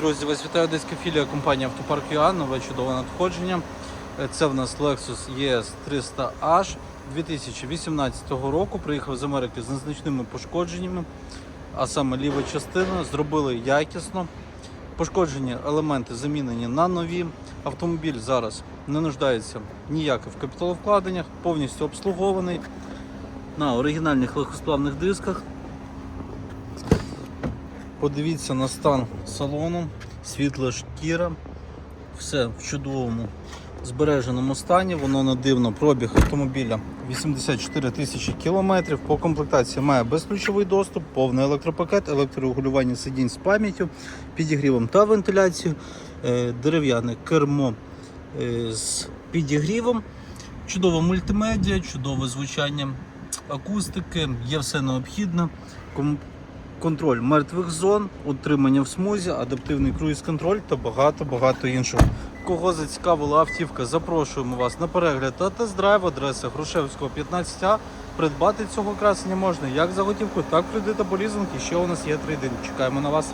Друзі, вас вітає одеська філія компанії Автопарк ЮА, нове чудове надходження. Е, Це в нас Lexus ES 300H 2018 року. Приїхав з Америки з незначними пошкодженнями, а саме ліва частина. Зробили якісно. Пошкоджені елементи замінені на нові. Автомобіль зараз не нуждається ніяких в капіталовкладеннях, повністю обслугований на оригінальних легкосплавних дисках. Подивіться на стан салону, світла шкіра, все в чудовому збереженому стані. Воно не дивно. Пробіг автомобіля 84 тисячі кілометрів. По комплектації має безключовий доступ, повний електропакет, електрорегулювання сидінь з пам'яттю, підігрівом та вентиляцією, е, дерев'яне кермо е, з підігрівом, чудова мультимедіа, чудове звучання акустики, є все необхідне. Контроль мертвих зон, утримання в смузі, адаптивний круїз-контроль та багато-багато іншого. Кого зацікавила автівка, запрошуємо вас на перегляд та тест-драйв адреса Грушевського 15А. Придбати цього красення можна як за готівку, так і кредит або лізинг. І ще у нас є трейдинг. Чекаємо на вас.